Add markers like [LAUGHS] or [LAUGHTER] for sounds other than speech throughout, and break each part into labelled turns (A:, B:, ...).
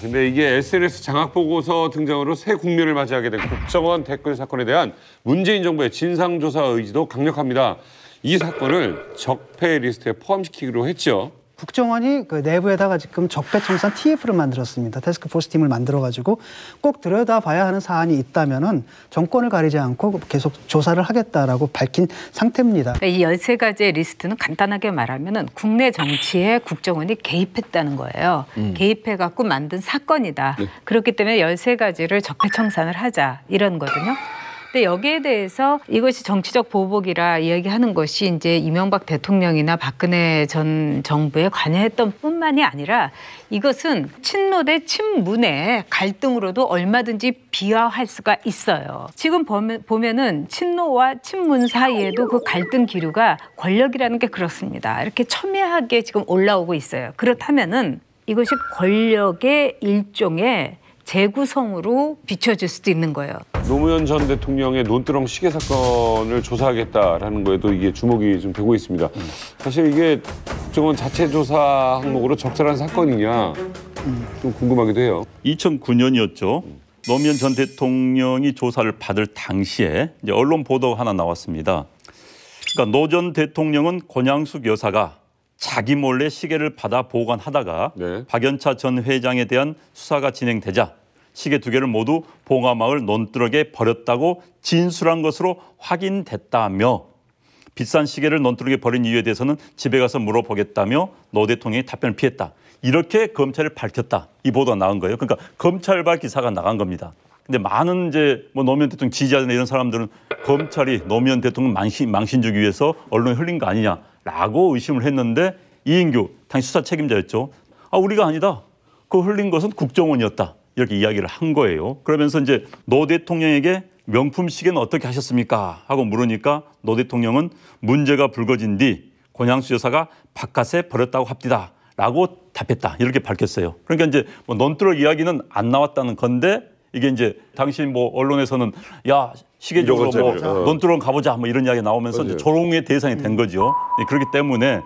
A: 근데 이게 SNS 장악 보고서 등장으로 새 국면을 맞이하게 된 국정원 댓글 사건에 대한 문재인 정부의 진상조사 의지도 강력합니다. 이 사건을 적폐 리스트에 포함시키기로 했죠.
B: 국정원이 그 내부에다가 지금 적폐청산 TF를 만들었습니다. 테스크포스 팀을 만들어가지고 꼭 들여다봐야 하는 사안이 있다면은 정권을 가리지 않고 계속 조사를 하겠다라고 밝힌 상태입니다.
C: 그러니까 이 13가지의 리스트는 간단하게 말하면은 국내 정치에 국정원이 개입했다는 거예요. 개입해 갖고 만든 사건이다. 그렇기 때문에 13가지를 적폐청산을 하자 이런 거거든요. 근데 여기에 대해서 이것이 정치적 보복이라 이야기하는 것이 이제 이명박 대통령이나 박근혜 전 정부에 관여했던 뿐만이 아니라 이것은 친노 대 친문의 갈등으로도 얼마든지 비화할 수가 있어요. 지금 보면, 보면은 친노와 친문 사이에도 그 갈등 기류가 권력이라는 게 그렇습니다. 이렇게 첨예하게 지금 올라오고 있어요. 그렇다면은 이것이 권력의 일종의 재구성으로 비춰질 수도 있는 거예요.
A: 노무현 전 대통령의 논두렁 시계 사건을 조사하겠다라는 거에도 이게 주목이 좀 되고 있습니다. 사실 이게 국정원 자체 조사 항목으로 적절한 사건이냐 좀 궁금하기도 해요.
D: 2009년이었죠. 노무현 전 대통령이 조사를 받을 당시에 이제 언론 보도 하나 나왔습니다. 그러니까 노 전 대통령은 권양숙 여사가 자기 몰래 시계를 받아 보관하다가
A: 네.
D: 박연차 전 회장에 대한 수사가 진행되자 시계 두 개를 모두 봉화마을 논두렁에 버렸다고 진술한 것으로 확인됐다며 비싼 시계를 논두렁에 버린 이유에 대해서는 집에 가서 물어보겠다며 노 대통령이 답변을 피했다. 이렇게 검찰을 밝혔다. 이 보도가 나온 거예요. 그러니까 검찰발 기사가 나간 겁니다. 근데 많은 이제 뭐 노무현 대통령 지지자나 이런 사람들은 검찰이 노무현 대통령 망신, 망신 주기 위해서 언론에 흘린 거 아니냐라고 의심을 했는데 이인규 당시 수사 책임자였죠. 아 우리가 아니다. 그 흘린 것은 국정원이었다. 이렇게 이야기를 한 거예요. 그러면서 이제 노 대통령에게 명품 시계는 어떻게 하셨습니까? 하고 물으니까 노 대통령은 문제가 불거진 뒤 권양수 여사가 바깥에 버렸다고 합디다. 라고 답했다. 이렇게 밝혔어요. 그러니까 이제 뭐 논두렁 이야기는 안 나왔다는 건데 이게 이제 당시 뭐 언론에서는 야 시계 쪽으로 뭐. 논두렁 가보자 뭐 이런 이야기 나오면서
A: 맞아요.
D: 이제 조롱의 대상이 된 거죠. 예, 그렇기 때문에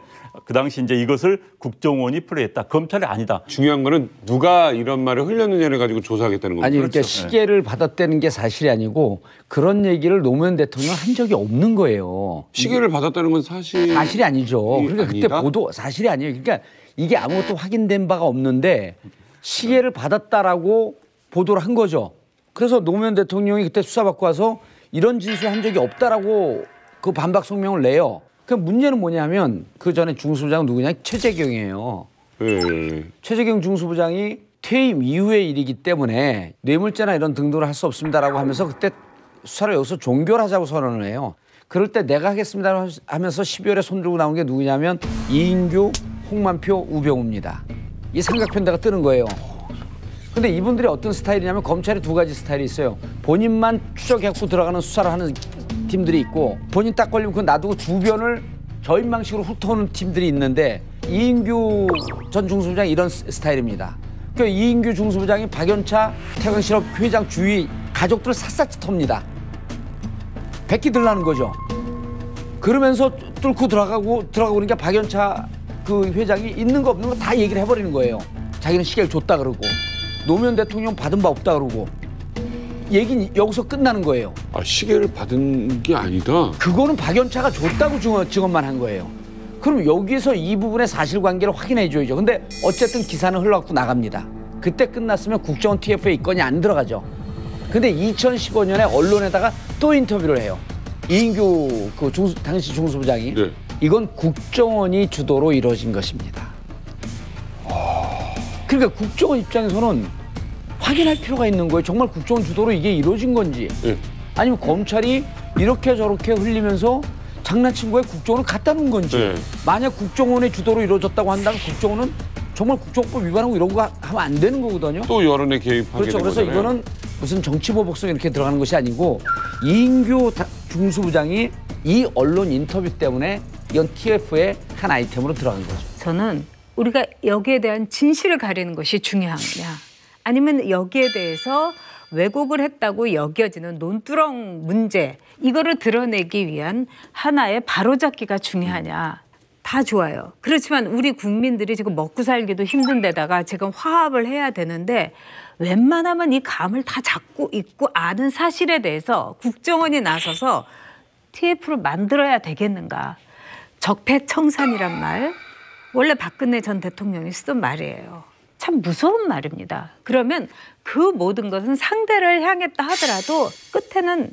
D: 그 당시 이제 이것을 국정원이 플레이했다. 검찰이 아니다.
A: 중요한 거는 누가 이런 말을 흘렸느냐를 가지고 조사하겠다는 겁니다.
E: 아니 그러니까
D: 그렇죠.
E: 시계를 받았다는 게 사실이 아니고 그런 얘기를 노무현 대통령 한 적이 없는 거예요.
A: 시계를 받았다는 건 사실
E: 사실이 아니죠.
A: 이-
E: 그러니까 그때
A: 아니다?
E: 보도 사실이 아니에요. 그러니까 이게 아무것도 확인된 바가 없는데 시계를 받았다라고 보도를 한 거죠. 그래서 노무현 대통령이 그때 수사받고 와서 이런 진술 한 적이 없다라고 그 반박 성명을 내요. 그 문제는 뭐냐면 그 전에 중수부장 누구냐 최재경이에요.
A: 예.
E: 최재경 중수부장이 퇴임 이후의 일이기 때문에 뇌물죄나 이런 등등을 할 수 없습니다라고 하면서 그때 수사를 여기서 종결하자고 선언을 해요. 그럴 때 내가 하겠습니다 하면서 12월에 손들고 나온 게 누구냐면 이인규, 홍만표, 우병우입니다. 이 삼각편대가 뜨는 거예요. 근데 이분들이 어떤 스타일이냐면 검찰에 두 가지 스타일이 있어요. 본인만 추적해갖고 들어가는 수사를 하는 팀들이 있고 본인 딱 걸리면 그거 놔두고 주변을 저인 방식으로 훑어오는 팀들이 있는데 이인규 전 중수부장이 이런 스- 스타일입니다. 그 이인규 중수부장이 박연차 태광실업 회장 주위 가족들을 샅샅이 텁니다. 백기 들라는 거죠. 그러면서 뚫고 들어가고 들어가고 그러니까 박연차 그 회장이 있는 거 없는 거 다 얘기를 해버리는 거예요. 자기는 시계를 줬다 그러고 노무현 대통령 받은 바 없다 그러고 얘기는 여기서 끝나는 거예요.
A: 아, 시계를 받은 게 아니다.
E: 그거는 박연차가 줬다고 증언, 증언만 한 거예요. 그럼 여기서 이 부분의 사실관계를 확인해 줘야죠. 근데 어쨌든 기사는 흘러갖고 나갑니다. 그때 끝났으면 국정원 TF에 이 건이 안 들어가죠. 근데 2015년에 언론에다가 또 인터뷰를 해요. 이인규 그 중수, 당시 중수부장이
A: 네.
E: 이건 국정원이 주도로 이루어진 것입니다. 그러니까 국정원 입장에서는 확인할 필요가 있는 거예요. 정말 국정원 주도로 이게 이루어진 건지.
A: 예.
E: 아니면 검찰이 이렇게 저렇게 흘리면서 장난친 거에 국정원을 갖다 놓은 건지.
A: 네.
E: 만약 국정원의 주도로 이루어졌다고 한다면 국정원은 정말 국정법 위반하고 이런 거 하면 안 되는 거거든요.
A: 또 여론에 개입하게
E: 그렇죠.
A: 된
E: 그래서
A: 거잖아요.
E: 이거는 무슨 정치보복성 이렇게 들어가는 것이 아니고 이인규 다- 중수부장이 이 언론 인터뷰 때문에 이건 TF의 한 아이템으로 들어간 거죠.
C: 저는 우리가 여기에 대한 진실을 가리는 것이 중요하냐 아니면 여기에 대해서 왜곡을 했다고 여겨지는 논두렁 문제 이거를 드러내기 위한 하나의 바로잡기가 중요하냐 다 좋아요. 그렇지만 우리 국민들이 지금 먹고 살기도 힘든 데다가 지금 화합을 해야 되는데 웬만하면 이 감을 다 잡고 있고 아는 사실에 대해서 국정원이 나서서 TF를 만들어야 되겠는가. 적폐청산이란 말 원래 박근혜 전 대통령이 쓰던 말이에요. 참 무서운 말입니다. 그러면 그 모든 것은 상대를 향했다 하더라도 끝에는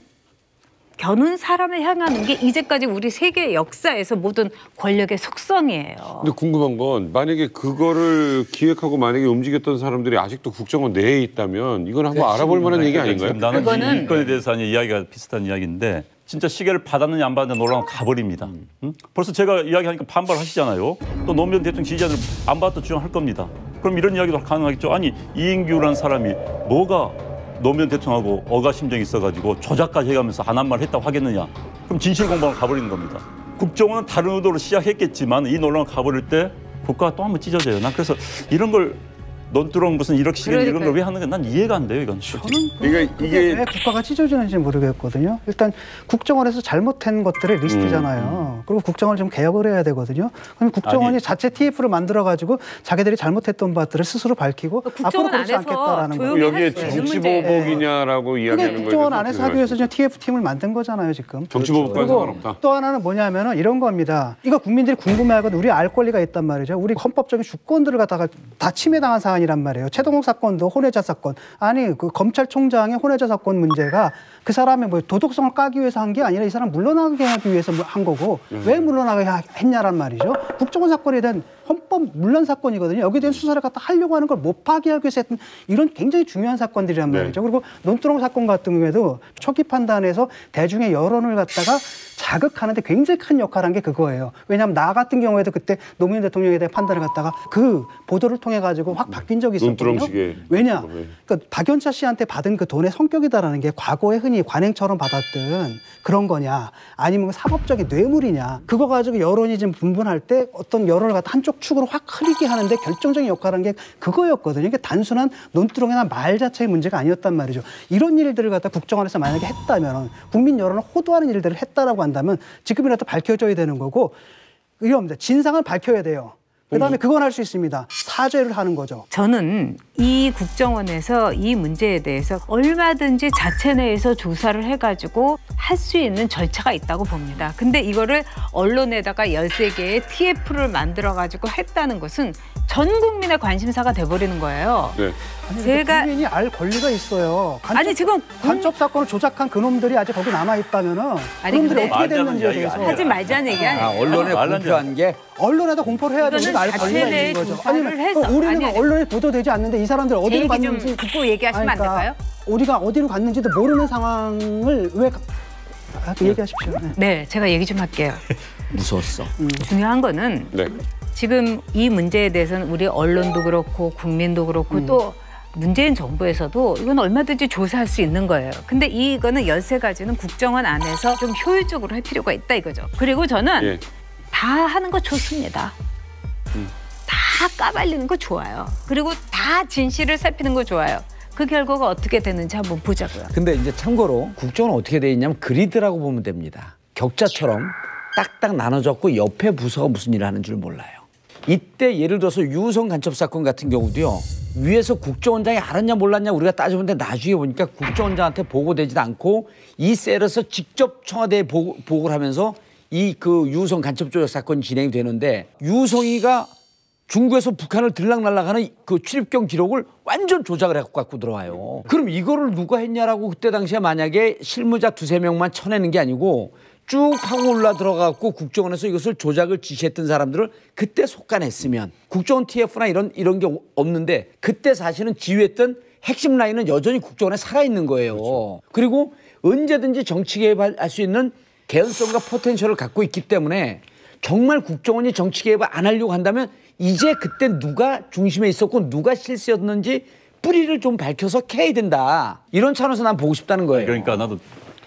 C: 겨눈 사람을 향하는 게 이제까지 우리 세계 역사에서 모든 권력의 속성이에요.
A: 근데 궁금한 건 만약에 그거를 기획하고 만약에 움직였던 사람들이 아직도 국정원 내에 있다면 이건 한번 알아볼 만한 얘기 아닌가요?
D: 나는
C: 그거는-
D: 이 건에 대해서 아니 이야기가 비슷한 이야기인데 진짜 시계를 받았느냐 안 받았느냐 놀라면 가버립니다. 응? 벌써 제가 이야기하니까 반발하시잖아요. 또 노무현 대통령 지지자들 안 받았다 주장할 겁니다. 그럼 이런 이야기도 가능하겠죠. 아니 이인규라는 사람이 뭐가 노무현 대통령하고 어가 심정이 있어가지고 조작까지 해가면서 안 한 말 했다고 하겠느냐. 그럼 진실 공방을 가버리는 겁니다. 국정원은 다른 의도로 시작했겠지만 이 논란을 가버릴 때 국가가 또 한 번 찢어져요. 난 그래서 이런 걸 논두렁 무슨 1억 시간 이런 걸 왜 하는 게난 이해가 안 돼요. 이건.
A: 그러니까
B: 그게
A: 이게
B: 왜 국가가 찢어지는지 모르겠거든요. 일단 국정원에서 잘못한 것들의 리스트잖아요. 그리고 국정원을 좀 개혁을 해야 되거든요. 그럼 국정원이
D: 아니.
B: 자체 TF를 만들어 가지고 자기들이 잘못했던 바들을 스스로 밝히고 앞으로
C: 국정원
B: 그렇지 않겠다라는 거예요.
A: 여기에 정치. 보복이냐라고
B: 그게
A: 이야기하는 거예요.
B: 국정원 안에서 하기 위해서 지금 TF 팀을 만든 거잖아요, 지금.
A: 정치 보복과는
B: 그리고
A: 상관없다.
B: 또 하나는 뭐냐면은 이런 겁니다. 이거 국민들이 궁금해하거든. 우리 알 권리가 있단 말이죠. 우리 헌법적인 주권들을 갖다가 다 침해당한 사안이 란 말이에요. 최동욱 사건도 혼외자 사건. 아니 그 검찰총장의 혼외자 사건 문제가 그 사람의 뭐 도덕성을 까기 위해서 한 게 아니라 이 사람 물러나게 하기 위해서 한 거고 왜 물러나게 하- 했냐란 말이죠. 국정원 사건에 대한 헌법 물론 사건이거든요. 여기에 대한 수사를 갖다 하려고 하는 걸 못 파기하기 위해서 했던 이런 굉장히 중요한 사건들이란
A: 네.
B: 말이죠. 그리고 논두렁 사건 같은 경우에도 초기 판단에서 대중의 여론을 갖다가 자극하는데 굉장히 큰 역할을 한 게 그거예요. 왜냐하면 나 같은 경우에도 그때 노무현 대통령에 대한 판단을 갖다가 그 보도를 통해 가지고 확 바뀐 적이 있었거든요. 왜냐?
A: 네.
B: 그러니까 박연차 씨한테 받은 그 돈의 성격이다라는 게 과거에 흔히 관행처럼 받았던 그런 거냐 아니면 그 사법적인 뇌물이냐 그거 가지고 여론이 좀 분분할 때 어떤 여론을 갖다 한쪽 축으로 확 흐리게 하는데 결정적인 역할을 한 게 그거였거든요. 이게 단순한 논두렁이나 말 자체의 문제가 아니었단 말이죠. 이런 일들을 갖다 국정원에서 만약에 했다면 국민 여론을 호도하는 일들을 했다라고 한다면 지금이라도 밝혀져야 되는 거고 이겁니다. 진상을 밝혀야 돼요. 그다음에 그건 할 수 있습니다. 사죄를 하는 거죠.
C: 저는 이 국정원에서 이 문제에 대해서 얼마든지 자체 내에서 조사를 해가지고 할 수 있는 절차가 있다고 봅니다. 근데 이거를 언론에다가 13개의 TF를 만들어가지고 했다는 것은 전 국민의 관심사가 돼버리는 거예요.
A: 네.
B: 아니,
C: 제가-
B: 국민이 알 권리가 있어요. 간첩,
C: 아니, 지금
B: 간첩 사건을 조작한 그놈들이 아직 거기 남아 있다면은
C: 아니,
B: 그놈들이 어떻게 됐는지에 대해서
C: 하지 말자는 얘기
E: 아,
C: 아니에요.
E: 언론에
D: 말란
E: 공표한 게
B: 언론에다 공포를 해야 되는데 알 권리가 있는 거죠. 아니면
C: 해서-
B: 그 우리는
C: 아니, 아니.
B: 언론에 보도되지 않는데 이 사람들
C: 제
B: 어디로 갔는지
C: 듣고 얘기하시면
B: 아니, 그러니까
C: 안 될까요?
B: 우리가 어디로 갔는지도 모르는 상황을 왜 가... 아, 그 얘기하십시오. 네.
C: 네, 제가 얘기 좀 할게요. [LAUGHS]
E: 무서웠어.
C: 중요한 거는
A: 네.
C: 지금 이 문제에 대해서는 우리 언론도 그렇고 국민도 그렇고 또 문재인 정부에서도 이건 얼마든지 조사할 수 있는 거예요. 근데 이거는 13가지는 국정원 안에서 좀 효율적으로 할 필요가 있다 이거죠. 그리고 저는
A: 예.
C: 다 하는 거 좋습니다. 다 까발리는 거 좋아요. 그리고 다 진실을 살피는 거 좋아요. 그 결과가 어떻게 되는지 한번 보자고요.
E: 근데 이제 참고로 국정은 어떻게 돼 있냐면 그리드라고 보면 됩니다. 격자처럼 딱딱 나눠졌고 옆에 부서가 무슨 일을 하는 줄 몰라요. 이때 예를 들어서 유성 간첩 사건 같은 경우도요. 위에서 국정원장이 알았냐 몰랐냐 우리가 따져보는데 나중에 보니까 국정원장한테 보고되지도 않고 이 셀에서 직접 청와대에 보고, 보고를 하면서 이 그 유성 간첩 조작 사건이 진행이 되는데 유성이가 중국에서 북한을 들락날락하는 그 출입경 기록을 완전 조작을 해갖고 갖고 들어와요. 그럼 이거를 누가 했냐라고 그때 당시에 만약에 실무자 두세 명만 쳐내는 게 아니고 쭉 파고 올라 들어가갖고 국정원에서 이것을 조작을 지시했던 사람들을 그때 속간했으면 국정원 TF나 이런 이런 게 없는데 그때 사실은 지휘했던 핵심 라인은 여전히 국정원에 살아 있는 거예요. 그리고 언제든지 정치 개입할 수 있는 개연성과 포텐셜을 갖고 있기 때문에 정말 국정원이 정치 개입을 안 하려고 한다면 이제 그때 누가 중심에 있었고 누가 실수였는지 뿌리를 좀 밝혀서 캐야 된다. 이런 차원에서 난 보고 싶다는 거예요.
D: 그러니까 나도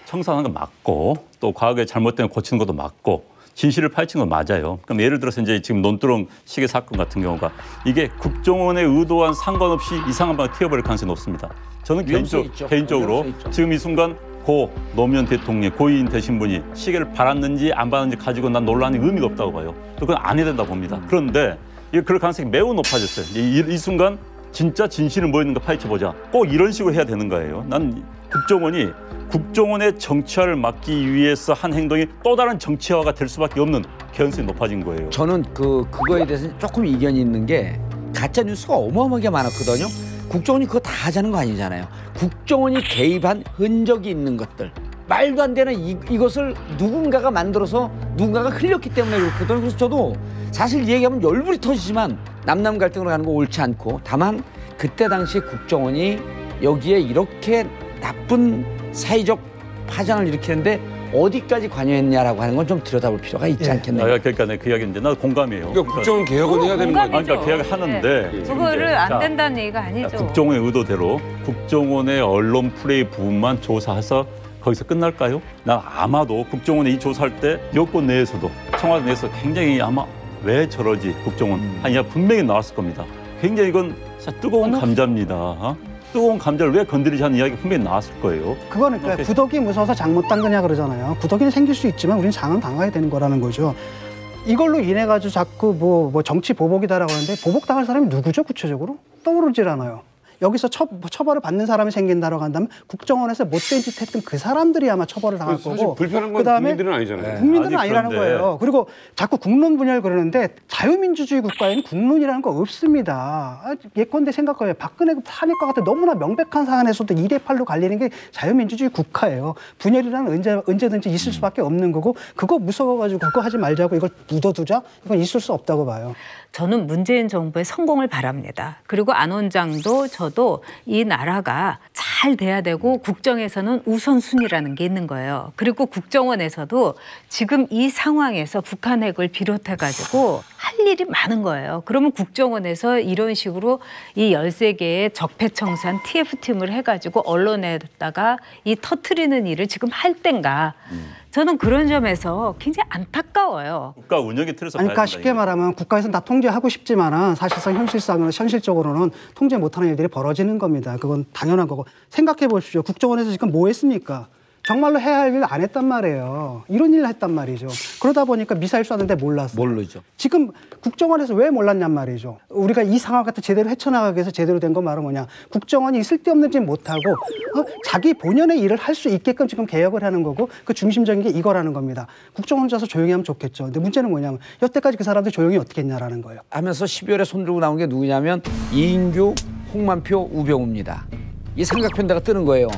D: 청산하는 거 맞고 또 과거에 잘못된 거 고치는 것도 맞고 진실을 파헤치는 건 맞아요. 그럼 예를 들어서 이제 지금 논두렁 시계 사건 같은 경우가 이게 국정원의 의도와는 상관없이 이상한 방에 튀어버릴 가능성이 높습니다. 저는 개인적. 개인적으로. 지금 이 순간 고 노무현 대통령 고인 되신 분이 시계를 받았는지 안 받았는지 가지고 난 논란이 의미가 없다고 봐요. 또 그건 안 해야 된다고 봅니다. 그런데 이 그럴 가능성이 매우 높아졌어요. 이, 이- 이 순간 진짜 진실은 뭐 있는가 파헤쳐 보자. 꼭 이런 식으로 해야 되는 거예요. 난 국정원이 국정원의 정치화를 막기 위해서 한 행동이 또 다른 정치화가 될 수밖에 없는 개연성이 높아진 거예요.
E: 저는 그 그거에 대해서 조금 이견이 있는 게 가짜 뉴스가 어마어마하게 많았거든요. 국정원이 그거 다 하자는 거 아니잖아요. 국정원이 개입한 흔적이 있는 것들. 말도 안 되는 이, 이것을 누군가가 만들어서 누군가가 흘렸기 때문에 그렇거든요. 그래서 저도 사실 이 얘기하면 열불이 터지지만 남남 갈등으로 가는 거 옳지 않고 다만 그때 당시 국정원이 여기에 이렇게 나쁜 사회적 파장을 일으키는데 어디까지 관여했냐라고 하는 건 좀 들여다볼 필요가 있지
B: 예.
E: 않겠나요?
D: 아, 그러니까 그 이야기인데 나 공감해요.
A: 그러니까 국정원 개혁은 해야 되는 거 아니에요?
D: 아니, 그러니까 계약을 하는데
C: 네. 그거를 안
D: 자,
C: 된다는 얘기가 아니죠.
D: 국정원의 의도대로 국정원의 언론 플레이 부분만 조사해서 거기서 끝날까요? 난 아마도 국정원이 이 조사할 때 여권 내에서도 청와대 내에서 굉장히 아마 왜 저러지 국정원 아니야 분명히 나왔을 겁니다. 굉장히 이건 뜨거운 감자입니다. 어? 뜨거운 감자를 왜 건드리지 않는 이야기 분명히 나왔을 거예요.
B: 그거는 그러니까
D: 오케이.
B: 구더기 무서워서 장못 당그냐 그러잖아요. 구더기는 생길 수 있지만 우리는 장은 당해야 되는 거라는 거죠. 이걸로 인해 가지고 자꾸 뭐, 뭐 정치 보복이다라고 하는데 보복당할 사람이 누구죠 구체적으로 떠오르질 않아요. 여기서 처, 처벌을 받는 사람이 생긴다라고 한다면 국정원에서 못된 짓 했던 그 사람들이 아마 처벌을 당할
A: 사실
B: 거고
A: 불편한 건
B: 그다음에
A: 국민들은 아니잖아요.
B: 국민들은
D: 아니,
B: 아니라는
D: 그런데-
B: 거예요. 그리고 자꾸 국론 분열을 그러는데 자유민주주의 국가에는 국론이라는 거 없습니다. 아, 예컨대 생각해요. 박근혜 그 탄핵과 같은 너무나 명백한 사안에서도 2대 8로 갈리는 게 자유민주주의 국가예요. 분열이라는 언제, 언제든지 있을 수밖에 없는 거고 그거 무서워가지고 그거 하지 말자고 이걸 묻어두자? 이건 있을 수 없다고 봐요.
C: 저는 문재인 정부의 성공을 바랍니다. 그리고 안 원장도 저도 이 나라가 잘 돼야 되고 국정에서는 우선순위라는 게 있는 거예요. 그리고 국정원에서도 지금 이 상황에서 북한 핵을 비롯해 가지고 할 일이 많은 거예요. 그러면 국정원에서 이런 식으로 이 13개의 적폐청산 TF팀을 해 가지고 언론에다가 이 터트리는 일을 지금 할 땐가. 저는 그런 점에서 굉장히 안타까워요.
D: 국가 운영의 틀에서
B: 그러니까 쉽게. 말하면 국가에서 다 통제하고 싶지만은 사실상 현실상으로 현실적으로는 통제 못하는 일들이 벌어지는 겁니다. 그건 당연한 거고 생각해 보십시오. 국정원에서 지금 뭐 했습니까? 정말로 해야 할 일 안 했단 말이에요. 이런 일을 했단 말이죠. 그러다 보니까 미사일 쐈는데 몰랐어요.
E: 모르죠.
B: 지금 국정원에서 왜 몰랐냔 말이죠. 우리가 이 상황 같은 제대로 헤쳐나가기 위해서 제대로 된건 말은 뭐냐. 국정원이 쓸데없는 짓 못하고 어? 자기 본연의 일을 할 수 있게끔 지금 개혁을 하는 거고 그 중심적인 게 이거라는 겁니다. 국정원 혼자서 조용히 하면 좋겠죠. 근데 문제는 뭐냐면 여태까지 그 사람들 조용히 어떻게 했냐라는 거예요.
E: 하면서 12월에 손들고 나온 게 누구냐면 이인규, 홍만표, 우병우입니다. 이 삼각편대가 뜨는 거예요.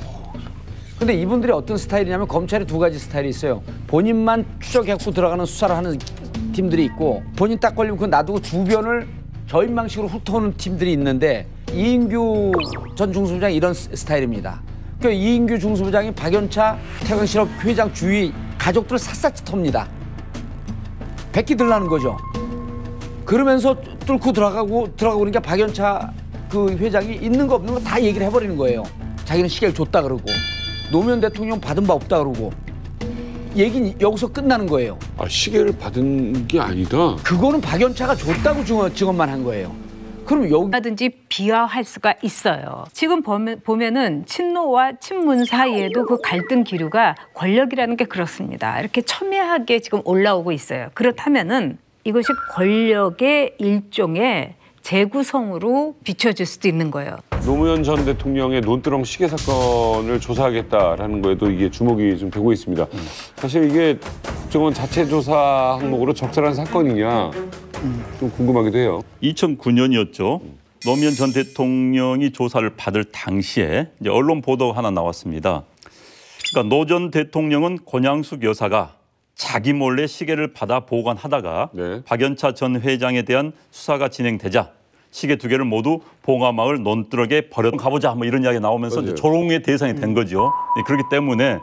E: 근데 이분들이 어떤 스타일이냐면 검찰에 두 가지 스타일이 있어요. 본인만 추적해갖고 들어가는 수사를 하는 팀들이 있고 본인 딱 걸리면 그거 놔두고 주변을 저인망식으로 훑어오는 팀들이 있는데 이인규 전 중수부장이 이런 스- 스타일입니다. 그 이인규 중수부장이 박연차 태광실업 회장 주위 가족들을 샅샅이 텁니다. 백기 들라는 거죠. 그러면서 뚫고 들어가고 들어가고 그러니까 박연차 그 회장이 있는 거 없는 거 다 얘기를 해버리는 거예요. 자기는 시계를 줬다 그러고 노무현 대통령 받은 바 없다 그러고 얘기는 여기서 끝나는 거예요.
A: 아, 시계를 받은 게 아니다.
E: 그거는 박연차가 줬다고 증언, 증언만 한 거예요. 그럼 여기
C: 얼마든지 비화할 수가 있어요. 지금 보면, 보면은 친노와 친문 사이에도 그 갈등 기류가 권력이라는 게 그렇습니다. 이렇게 첨예하게 지금 올라오고 있어요. 그렇다면은 이것이 권력의 일종의 재구성으로 비춰질 수도 있는 거예요.
A: 노무현 전 대통령의 논두렁 시계 사건을 조사하겠다라는 거에도 이게 주목이 좀 되고 있습니다. 사실 이게 국정원 자체 조사 항목으로 적절한 사건이냐 좀 궁금하기도 해요.
D: 2009년이었죠. 노무현 전 대통령이 조사를 받을 당시에 이제 언론 보도 하나 나왔습니다. 그러니까 노 전 대통령은 권양숙 여사가 자기 몰래 시계를 받아 보관하다가
A: 네.
D: 박연차 전 회장에 대한 수사가 진행되자 시계 두 개를 모두 봉화마을 논두렁에 버려 가보자 뭐 이런 이야기 나오면서 이제
A: 맞아요.
D: 조롱의 대상이 된 거죠. 네, 그렇기 때문에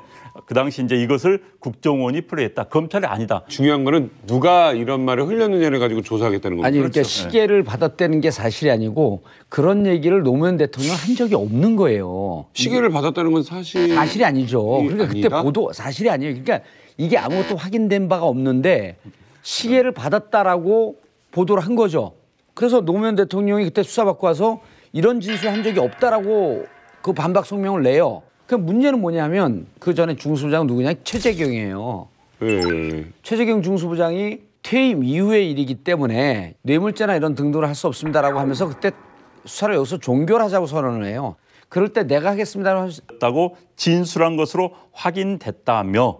D: 그 당시 이제 이것을 국정원이 플레이했다. 검찰이 아니다.
A: 중요한 거는 누가 이런 말을 흘렸느냐를 가지고 조사하겠다는 겁니다.
E: 아니 그러니까
D: 그렇죠.
E: 시계를 받았다는 게 사실이 아니고 그런 얘기를 노무현 대통령 한 적이 없는 거예요.
A: 시계를 받았다는 건 사실
E: 사실이 아니죠.
A: 이-
E: 그러니까 그때
A: 아니다?
E: 보도 사실이 아니에요. 그러니까 이게 아무것도 확인된 바가 없는데 시계를 받았다라고 보도를 한 거죠. 그래서 노무현 대통령이 그때 수사받고 와서 이런 진술 한 적이 없다라고 그 반박 성명을 내요. 그 문제는 뭐냐면 그 전에 중수부장 누구냐 최재경이에요.
A: 예.
E: 최재경 중수부장이 퇴임 이후의 일이기 때문에 뇌물죄나 이런 등등을 할수 없습니다라고 하면서 그때 수사를 여기서 종결하자고 선언을 해요. 그럴 때 내가 하겠습니다라고
D: 진술한 것으로 확인됐다며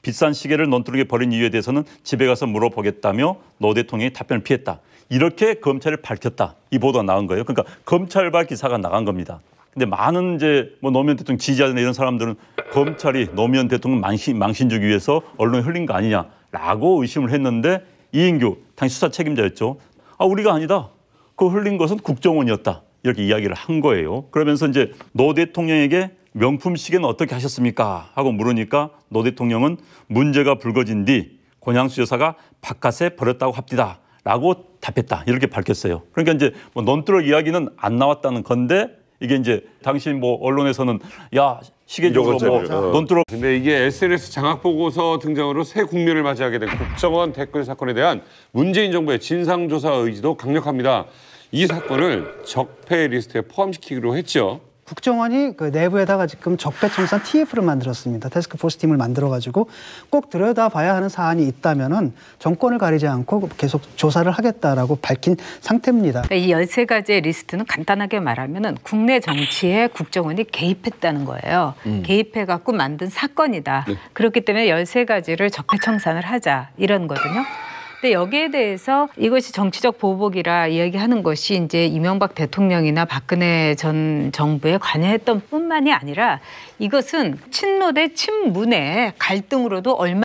D: 비싼 시계를 논두렁에 버린 이유에 대해서는 집에 가서 물어보겠다며 노 대통령이 답변을 피했다. 이렇게 검찰을 밝혔다. 이 보도가 나온 거예요. 그러니까 검찰발 기사가 나간 겁니다. 근데 많은 이제 뭐 노무현 대통령 지지자나 이런 사람들은 검찰이 노무현 대통령 망신, 망신 주기 위해서 언론에 흘린 거 아니냐라고 의심을 했는데 이인규 당시 수사 책임자였죠. 아 우리가 아니다. 그 흘린 것은 국정원이었다. 이렇게 이야기를 한 거예요. 그러면서 이제 노 대통령에게 명품 시계는 어떻게 하셨습니까? 하고 물으니까 노 대통령은 문제가 불거진 뒤 권양수 여사가 바깥에 버렸다고 합디다. 라고 답했다. 이렇게 밝혔어요. 그러니까 이제 뭐 논두렁 이야기는 안 나왔다는 건데 이게 이제 당시 뭐 언론에서는 야 시계 쪽으로 뭐. 논두렁
A: 근데 이게 SNS 장악 보고서 등장으로 새 국면을 맞이하게 된 국정원 댓글 사건에 대한 문재인 정부의 진상 조사 의지도 강력합니다. 이 사건을 적폐 리스트에 포함시키기로 했죠.
B: 국정원이 그 내부에다가 지금 적폐청산 TF를 만들었습니다. 테스크포스 팀을 만들어가지고 꼭 들여다봐야 하는 사안이 있다면은 정권을 가리지 않고 계속 조사를 하겠다라고 밝힌 상태입니다.
C: 그러니까 이 13가지의 리스트는 간단하게 말하면은 국내 정치에 국정원이 개입했다는 거예요. 개입해 갖고 만든 사건이다. 그렇기 때문에 13가지를 적폐청산을 하자 이런 거거든요. 근데 여기에 대해서 이것이 정치적 보복이라 이야기하는 것이 이제 이명박 대통령이나 박근혜 전 정부에 관여했던 뿐만이 아니라 이것은 친노 대 친문의 갈등으로도 얼마